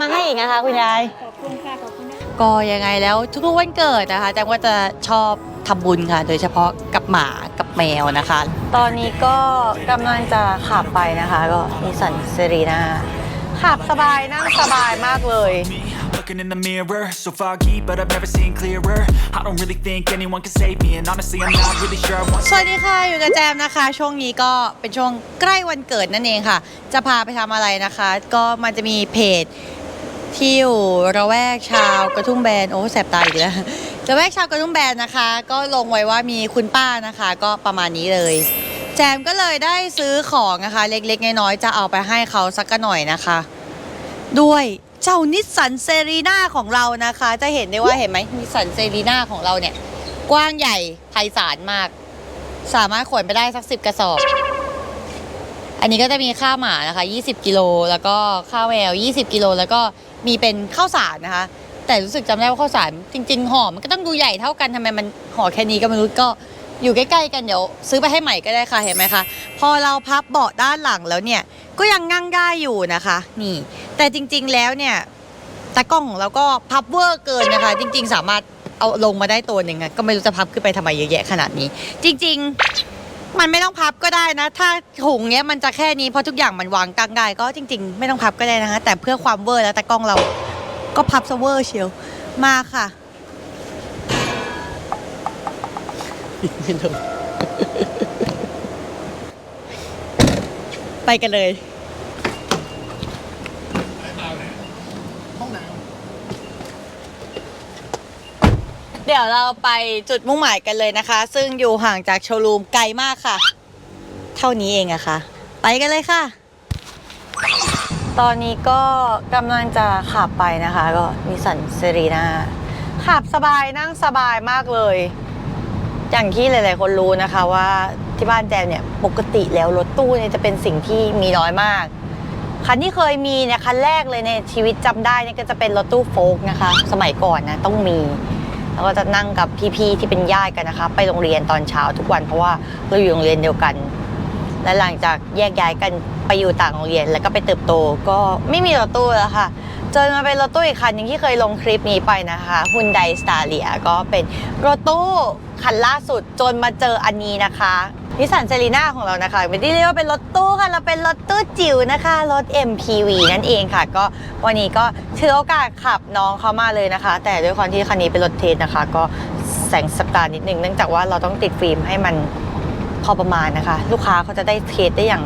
มาให้อีกนะคะ คุณยาย ขอบคุณค่ะขอบคุณนะก็ยังไงแล้วทุกๆวันเกิดนะคะแจังว่าจะชอบทำบุญค่ะ โดยเฉพาะกับหมากับแมวนะคะ ตอนนี้ก็กำลังจะขับไปนะคะ ก็นิสันเซรีนาขับสบายนั่งสบายมากเลย Me, looking in the mirror, so foggy, but I've never seen clearer. I don't really think anyone can save me, and honestly, I'm not really sure I want. สวัสดีค่ะ อยู่กับแจมนะคะ ช่วงนี้ก็เป็นช่วงใกล้วันเกิดนั่นเองค่ะ จะพาไปทำอะไรนะคะ ก็มันจะมีเพจ ที่อยู่ระแวกชาวกระทุ่มแบนโอ้แสบตาอีกแล้วระแวกชาวกระทุ่มแบนนะคะ ก็ลงไว้ว่ามีคุณป้านะคะ ก็ประมาณนี้เลย แจมก็เลยได้ซื้อของนะคะ เล็กๆน้อยๆจะเอาไปให้เขาสักหน่อยนะคะ ด้วยเจ้านิสสันเซรีนาของเรานะคะ จะเห็นได้ว่าเห็นไหมนิสสันเซรีนาของเราเนี่ย กว้างใหญ่ไพศาลมาก สามารถขนไปได้สักสิบกระสอบ อันนี้ก็จะมีข้าวหมานะคะ 20 กิโล แล้วก็ข้าวแมว20 กิโล แล้วก็มีเป็นข้าวสารนะคะ แต่รู้สึกจำได้ว่าข้าวสารจริง ๆห่อมันก็ต้องดูใหญ่เท่ากันทำไมมันห่อแค่นี้ก็ไม่รู้ก็อยู่ใกล้ๆกันเดี๋ยวซื้อไปให้ใหม่ก็ได้ค่ะเห็นไหมคะพอเราพับเบาะด้านหลังแล้วเนี่ยก็ยังนั่งได้อยู่นะคะ นี่ แต่จริงๆแล้วเนี่ยตากล้องของเราก็พับเวอร์เกินนะคะ จริง ๆ สามารถเอาลงมาได้ตัวหนึ่งก็ไม่รู้จะพับขึ้นไปทำไมเยอะแยะขนาดนี้ จริง ๆ มันไม่ต้องพับก็ได้นะ ถ้าถุงเนี้ยมันจะแค่นี้เพราะทุกอย่างมันวางกลางได้ก็จริง ๆ ไม่ต้องพับก็ได้นะคะแต่เพื่อความเวอร์แล้วตากล้องเราก็พับซะเวอร์เชียวมาค่ะไปกันเลย เดี๋ยวเราไปจุดมุ่งหมายกันเลยนะคะ ซึ่งอยู่ห่างจากโชว์รูมไกลมากค่ะ เท่านี้เองอะค่ะ ไปกันเลยค่ะ ตอนนี้ก็กำลังจะขับไปนะคะ ก็นิสันเซรีนาขับสบายนั่งสบายมากเลย อย่างที่หลาย ๆ คนรู้นะคะว่าที่บ้านแจมเนี่ยปกติแล้วรถตู้เนี่ยจะเป็นสิ่งที่มีน้อยมากคันที่เคยมีเนี่ยคันแรกเลยในชีวิตจำได้เนี่ยก็จะเป็นรถตู้โฟล์กนะคะ สมัยก่อนนะต้องมี แล้วก็จะนั่งกับพี่ๆที่เป็นญาติกันนะคะ ไปโรงเรียนตอนเช้าทุกวันเพราะว่าเราอยู่โรงเรียนเดียวกัน และหลังจากแยกย้ายกันไปอยู่ต่างโรงเรียน แล้วก็ไปเติบโตก็ไม่มีรถตู้แล้วค่ะจนมาเป็นรถตู้อีกคันหนึงที่เคยลงคลิปนี้ไปนะคะฮุนไดสตาเลียก็เป็นรถตู้คันล่าสุดจนมาเจออันนี้นะคะ นิสสันเซรีนาของเรานะคะเป็นที่เรียกว่าเป็นรถตู้ค่ะเราเป็นรถตู้จิ๋วนะคะรถ MPV นั่นเองค่ะ ก็วันนี้ก็ถือโอกาสขับน้องเขามาเลยนะคะ แต่ด้วยความที่คันนี้เป็นรถเทสนะคะ ก็แสงสตาร์นิดนึงเนื่องจากว่าเราต้องติดฟิล์มให้มันพอประมาณนะคะ ลูกค้าเขาจะได้เทสได้อย่าง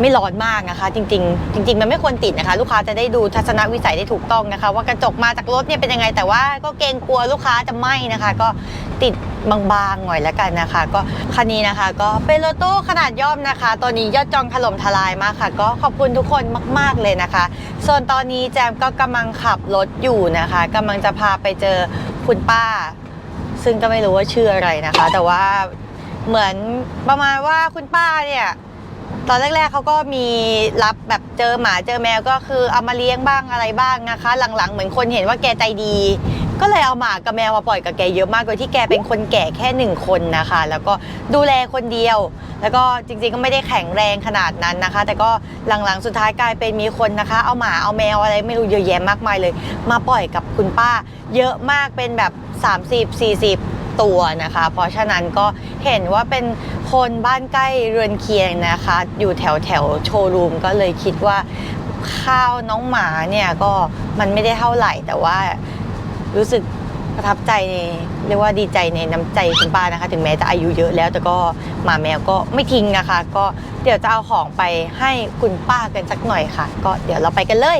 ไม่ร้อนมากนะคะ จริง ๆ จริง ๆ มันไม่ควรติดนะคะ ลูกค้าจะได้ดูทัศนวิสัยได้ถูกต้องนะคะ ว่ากระจกมาจากรถเนี่ยเป็นยังไง แต่ว่าก็เกรงกลัวลูกค้าจะไหม้นะคะ ก็ติดบางๆหน่อยแล้วกันนะคะ ก็คันนี้นะคะ ก็เป็นรถตู้ขนาดย่อมนะคะตัวนี้ยอดจองถล่มทลายมากค่ะ ก็ขอบคุณทุกคนมาก ๆเลยนะคะ ส่วนตอนนี้แจมก็กำลังขับรถอยู่นะคะกำลังจะพาไปเจอคุณป้า ซึ่งก็ไม่รู้ว่าชื่ออะไรนะคะ แต่ว่าเหมือนประมาณว่าคุณป้าเนี่ย ตอนแรกๆเขาก็มีรับแบบเจอหมาเจอแมวก็คือเอามาเลี้ยงบ้างอะไรบ้างนะคะ หลังๆเหมือนคนเห็นว่าแกใจดี ก็เลยเอาหมากับแมวมาปล่อยกับแกเยอะมากโดยที่แกเป็นคนแก่แค่หนึ่งคนนะคะ แล้วก็ดูแลคนเดียว แล้วก็จริงๆก็ไม่ได้แข็งแรงขนาดนั้นนะคะ แต่ก็หลังๆสุดท้ายกลายเป็นมีคนนะคะ เอาหมาเอาแมวอะไรไม่รู้เยอะแยะมากมายเลย มาปล่อยกับคุณป้า เยอะมากเป็นแบบ 30 40ตัวนะคะ เพราะฉะนั้นก็เห็นว่าเป็น คนบ้านใกล้เรือนเคียงนะคะ อยู่แถวแถวโชว์รูมก็เลยคิดว่าข้าวน้องหมาเนี่ยก็มันไม่ได้เท่าไหร่ แต่ว่ารู้สึกประทับใจในเรียกว่าดีใจในน้ำใจคุณป้านะคะ ถึงแม้จะอายุเยอะแล้วแต่ก็หมาแมวก็ไม่ทิ้งนะคะ ก็เดี๋ยวจะเอาของไปให้คุณป้ากันสักหน่อยค่ะ ก็เดี๋ยวเราไปกันเลย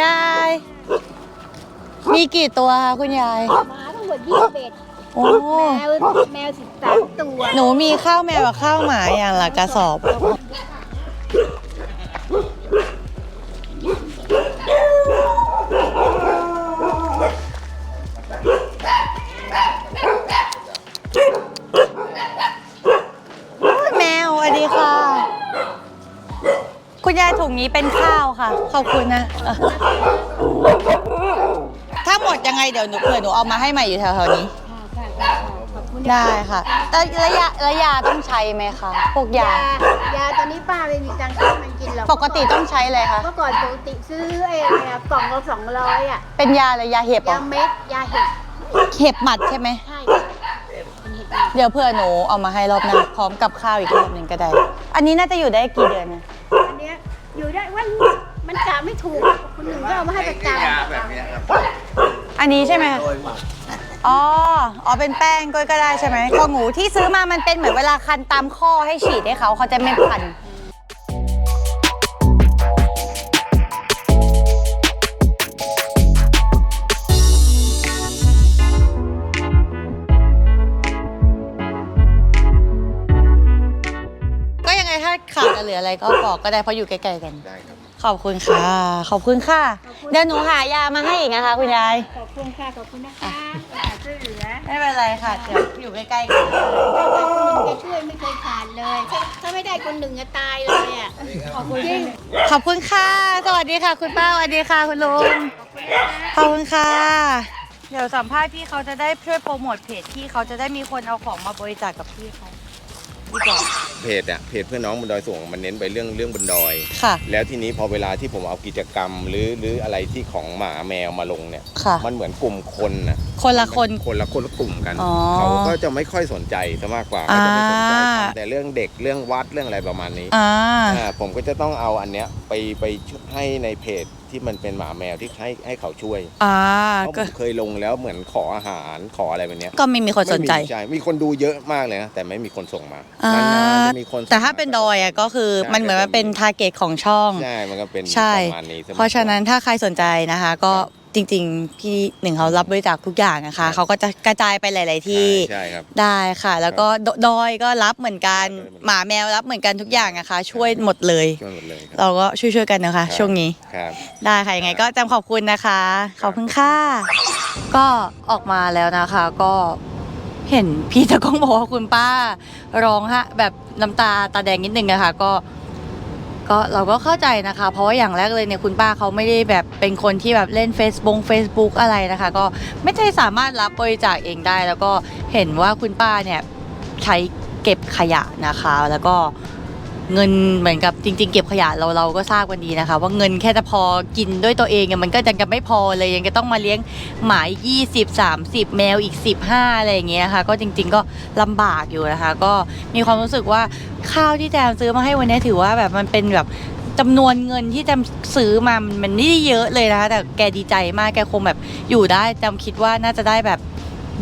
ยาย มีกี่ตัวคะคุณยาย หมาทั้งหมดยี่สิบเอ็ดโอ้ แมวแมวสิบสามตัวหนูมีข้าวแมวกับข้าวหมาอย่างละกระสอบ แมวสวัสดีค่ะ คุณยายถุงนี้เป็นข้าวค่ะ ขอบคุณนะเออถ้าหมดยังไงเดี๋ยวหนูเผื่อหนูเอามาให้ใหม่อยู่แถวๆนี้ค่ะค่ะค่ะขอบคุณนะได้ค่ะแต่ระยะระยะต้องใช้ไหมคะพวกยา ยายาตอนนี้ป้าไม่มีตังค์ซื้อมันกินหรอกปกติต้องใช้อะไรคะเมื่อก่อนปกติซื้อไอ้อะไรอะกล่องละสองร้อยอะเป็นยาอะไรยาเห็บเหรยาอเม็ดยาเห็ดเห็บหมัดใช่ไหม ใช่ค่ะเป็นเห็ดหมัดเดี๋ยวเพื่อหนูเอามาให้รอบหน้าพร้อมกับข้าวอีกรอบหนึ่งก็ได้ อันนี้น่าจะอยู่ได้กี่เดือนนะ ไม่ถูกคนหนึ่งก็เอามาให้ประจำอันนี้ใช่ไหมคะอ๋อ อ๋อ เป็นแป้งก็ก็ได้ใช่ไหมของหนูที่ซื้อมามันเป็นเหมือนเวลาคันตามข้อให้ฉีดให้เขาเขาจะไม่คัน ก็ยังไงถ้าขาดเหลืออะไรก็บอกก็ได้เพราะอยู่ใกล้ๆกัน ได้ครับ ขอบคุณค่ะ ขอบคุณค่ะ เดี๋ยวหนูหายามาให้อีกนะคะ คุณยาย ขอบคุณค่ะ ขอบคุณนะคะขอบช่วยเหลือไม่เป็นไรค่ะ เดี๋ยวอยู่ใกล้ๆกันถ้าคนหนึ่งจะช่วยไม่เคยขาดเลยถ้าถ้าไม่ได้คนหนึ่งจะตายเลยอะ ขอบคุณจริงขอบคุณค่ะ สวัสดีค่ะ คุณป้า สวัสดีค่ะ คุณลุง ขอบคุณค่ะ เดี๋ยวสัมภาษณ์พี่เขาจะได้ช่วยโปรโมทเพจพี่เขาจะได้มีคนเอาของมาบริจาคกับพี่เขา ดีกว่า เพจอะเพจเพื่อนน้องบนดอยสูงมันเน้นไปเรื่องเรื่องบนดอย ค่ะ แล้วทีนี้พอเวลาที่ผมเอากิจกรรมหรือหรืออะไรที่ของหมาแมวมาลงเนี่ย ค่ะ มันเหมือนกลุ่มคนนะคนละคน คนละคนละกลุ่มกัน อ๋อเขาก็จะไม่ค่อยสนใจซะมากกว่าเขาจะไม่สนใจอ่าทำแต่เรื่องเด็กเรื่องวัดเรื่องอะไรประมาณนี้อ่า อ่าผมก็จะต้องเอาอันเนี้ยไปไปให้ในเพจ ที่มันเป็นหมาแมวที่ให้ให้เขาช่วยอ่าเพราะผก็มเคยลงแล้วเหมือนขออาหารขออะไรแบบเนี้ยก็ไม่มีคนสนใจ ไม่มีช่มีคนดูเยอะมากเลยนะแต่ไม่มีคนส่งมาอ่า นานๆจะมีคนส่งแต่ถ้าเป็นดอยอะก็คือใช่มันเหมือนมันเป็นทาร์เก็ตของช่อง ใช่ มันก็เป็นใช่ ประมาณนี้สมเพราะฉะนั้นถ้าใครสนใจนะคะ ก็ จริง ๆ พี่หนึ่งเขารับบริจาคทุกอย่างนะคะเขาก็จะกระจายไปหลาย ๆ ที่ใช่ใช่ครับ ได้ค่ะ แล้วก็ดดอยก็รับเหมือนกันรับเหมือนกัน หมาแมวรับเหมือนกันทุกอย่างนะคะ ช่วยหมดเลย ช่วยหมดเลยครับเราก็ช่วยๆกันนะคะครับช่วงนี้ ครับ ได้ค่ะ ยังไงก็จำขอบคุณนะคะ ขอบคุณค่ะ ก็ออกมาแล้วนะคะ ก็เห็นพี่ตะก้องบอกว่าคุณป้าร้องฮะแบบน้ำตาตาแดงนิดนึงนะคะ ก็ ก็เราก็เข้าใจนะคะ เพราะว่าอย่างแรกเลยเนี่ยคุณป้าเขาไม่ได้แบบเป็นคนที่แบบเล่น Facebook Facebook อะไรนะคะ ก็ไม่ใช่สามารถรับบริจาคเองได้ แล้วก็เห็นว่าคุณป้าเนี่ยใช้เก็บขยะนะคะ แล้วก็ เงินเหมือนกับจริง ๆ เก็บขยะเราเราก็ทราบกันดีนะคะ ว่าเงินแค่จะพอกินด้วยตัวเองมันก็ยังจะไม่พอเลยยังจะต้องมาเลี้ยงหมาอีก20 30 แมวอีก 15 อะไรอย่างเงี้ยค่ะ ก็จริง ๆ ก็ลำบากอยู่นะคะ ก็มีความรู้สึกว่าข้าวที่แจมซื้อมาให้วันนี้ถือว่าแบบมันเป็นแบบจำนวนเงินที่แจมซื้อมามันมันไม่ได้เยอะเลยนะคะแต่แกดีใจมากแกคงแบบอยู่ได้แจมคิดว่าน่าจะได้แบบ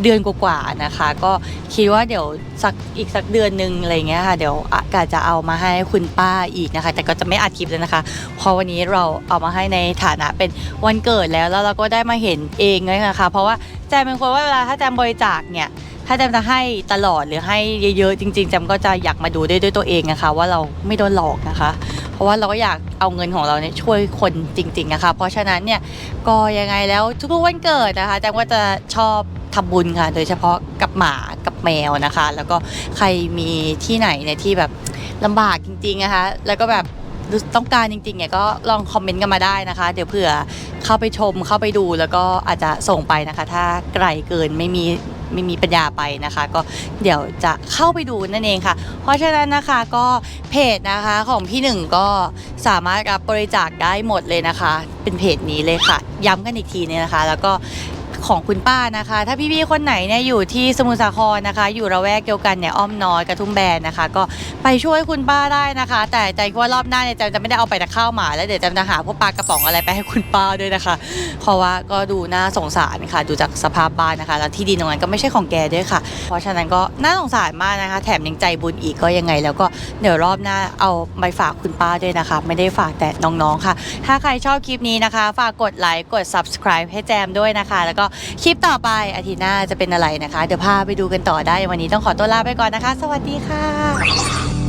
เดือนกว่าๆนะคะ ก็คิดว่าเดี๋ยวสักอีกสักเดือนหนึ่งอะไรเงี้ยค่ะเดี๋ยวอากาจะเอามาให้คุณป้าอีกนะคะ แต่ก็จะไม่อัดคลิปเลยนะคะเพราะวันนี้เราเอามาให้ในฐานะเป็นวันเกิดแล้วแล้วเราก็ได้มาเห็นเองเลยนะคะเพราะว่าแจมเป็นคนว่าเวลาถ้าแจมบริจาคเนี่ย ถ้าแจมจะให้ตลอดหรือให้เยอะๆจริงๆแจมก็จะอยากมาดูได้ด้วยตัวเองนะคะ ว่าเราไม่โดนหลอกนะคะ เพราะว่าเราก็อยากเอาเงินของเราเนี่ยช่วยคนจริงๆนะคะ เพราะฉะนั้นเนี่ยก็ยังไงแล้วทุกๆวันเกิดนะคะแจมก็จะชอบทำบุญค่ะ โดยเฉพาะกับหมากับแมวนะคะ แล้วก็ใครมีที่ไหนเนี่ยที่แบบลำบากจริงๆนะคะ แล้วก็แบบต้องการจริงๆเนี่ยก็ลองคอมเมนต์กันมาได้นะคะ เดี๋ยวเผื่อเข้าไปชมเข้าไปดูแล้วก็อาจจะส่งไปนะคะ ถ้าไกลเกินไม่มี ไม่มีปัญญาไปนะคะ ก็เดี๋ยวจะเข้าไปดูนั่นเองค่ะ เพราะฉะนั้นนะคะก็เพจนะคะของพี่หนึ่งก็สามารถรับบริจาคได้หมดเลยนะคะ เป็นเพจนี้เลยค่ะ ย้ำกันอีกทีนึงนะคะ แล้วก็ ของคุณป้านะคะ ถ้าพี่ๆคนไหนเนี่ยอยู่ที่สมุทรสาครนะคะ อยู่ระแวกเดียวกันเนี่ยอ้อมน้อยกระทุ่มแบนนะคะ ก็ไปช่วยคุณป้าได้นะคะ แต่ใจว่ารอบหน้าเนี่ยแจมจะไม่ได้เอาไปแต่ข้าวหมา แล้วเดี๋ยวแจมจะหาพวกปลากระป๋องอะไรไปให้คุณป้าด้วยนะคะเพราะว่าก็ดูน่าสงสารค่ะ ดูจากสภาพบ้านนะคะแล้วที่ดินตรงนั้นก็ไม่ใช่ของแกด้วยค่ะ เพราะฉะนั้นก็น่าสงสารมากนะคะ แถมยังใจบุญอีกก็ยังไง แล้วก็เดี๋ยวรอบหน้าเอาไปฝากคุณป้าด้วยนะคะ ไม่ได้ฝากแต่น้องๆค่ะ ถ้าใครชอบคลิปนี้นะคะ ฝากกดไลค์กด subscribe ให้แจมด้วยนะคะ แล้วก็คลิปต่อไปอาทิตย์หน้าจะเป็นอะไรนะคะ เดี๋ยวพาไปดูกันต่อได้ วันนี้ต้องขอตัวลาไปก่อนนะคะ สวัสดีค่ะ